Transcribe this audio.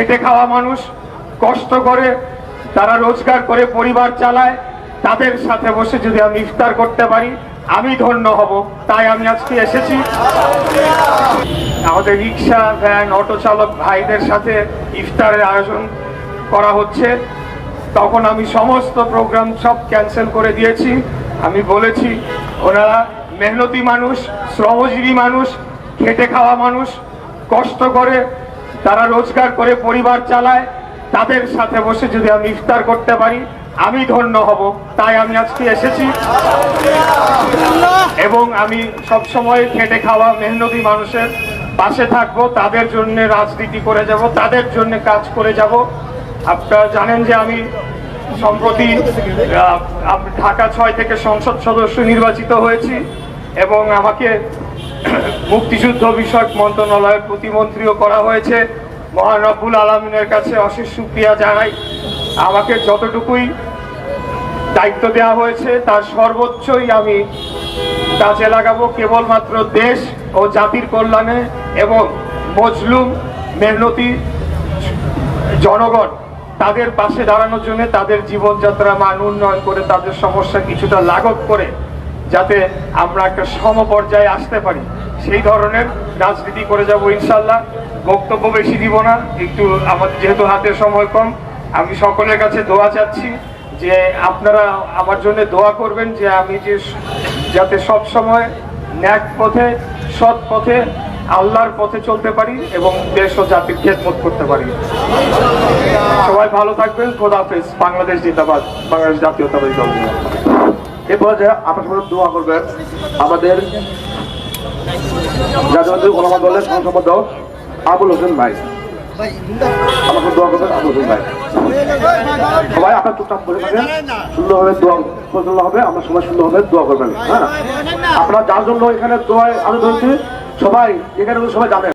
খেটে খাওয়া মানুষ কষ্ট করে তারা রোজগার করে পরিবার চালায়, তাদের সাথে বসে যদি আমি ইফতার করতে পারি, আমি ধন্য হব। তাই আমি আজকে এসেছি। আমাদের রিক্সা, ভ্যান, অটো চালক ভাইদের সাথে ইফতারের আয়োজন করা হচ্ছে। তখন আমি সমস্ত প্রোগ্রাম সব ক্যান্সেল করে দিয়েছি। আমি বলেছি, ওনারা মেহনতি মানুষ, শ্রমজীবী মানুষ, খেটে খাওয়া মানুষ, কষ্ট করে তারা রোজগার করে পরিবার চালায়, তাদের সাথে বসে যদি আমি ইফতার করতে পারি, আমি ধন্য হব। তাই আমি আজকে এসেছি। এবং আমি সব সময় খেটে খাওয়া মেহনতি মানুষের পাশে থাকব, তাদের জন্য রাজনীতি করে যাব, তাদের জন্য কাজ করে যাব। আপনারা জানেন যে আমি সম্প্রতি ঢাকা ছয় থেকে সংসদ সদস্য নির্বাচিত হয়েছি এবং আমাকে মুক্তিযুদ্ধ বিষয়ক মন্ত্রণালয়ের প্রতিমন্ত্রীও করা হয়েছে। মহান রব্বুল আলমিনের কাছে অশেষ সুক্রিয়া জানাই। আমাকে যতটুকুই দায়িত্ব দেওয়া হয়েছে, তার সর্বোচ্চই আমি কাজে লাগাবো। কেবলমাত্র দেশ ও জাতির কল্যাণে এবং মজলুম, মেহনতি জনগণ তাদের পাশে দাঁড়ানোর জন্য তাদের জীবনযাত্রা মান উন্নয়ন করে তাদের সমস্যা কিছুটা লাঘব করে, যাতে আমরা একটা সমপর্যায়ে আসতে পারি। সেই ধরনের রাজনীতি করে যাব ইনশাল্লাহ। বক্তব্য বেশি দিব না, একটু আমাদের যেহেতু হাতে সময় কম, আমি সকলের কাছে দোয়া চাচ্ছি যে আপনারা আমার জন্য দোয়া করবেন যে আমি যে যাতে সব সময় ন্যাক পথে, সৎ পথে, আল্লাহর পথে চলতে পারি এবং দেশ ও জাতির খেদমত করতে পারি। সবাই ভালো থাকবেন। খোদাফেজ বাংলাদেশ জিন্দাবাদ। বাংলাদেশ জাতীয়তাবাদী দল। জিন্দাবাদ। এ পর্যায়ে আপনার দোয়া করবেন আমাদের জাতীয় ওলামা দলের সংসম্পাদক আবুল হোসেন ভাই। আমাকে দোয়া করবেন আবুল হোসেন ভাই। সবাই আপনার চুপচাপ করে থাকেন। সুন্দরভাবে দোয়া পরিচালনা হবে আমরা সবাই সুন্দরভাবে দোয়া করবেন। হ্যাঁ আপনারা যার জন্য এখানে দোয়ায় আমি ধরছি সবাই এখানে সবাই জানেন।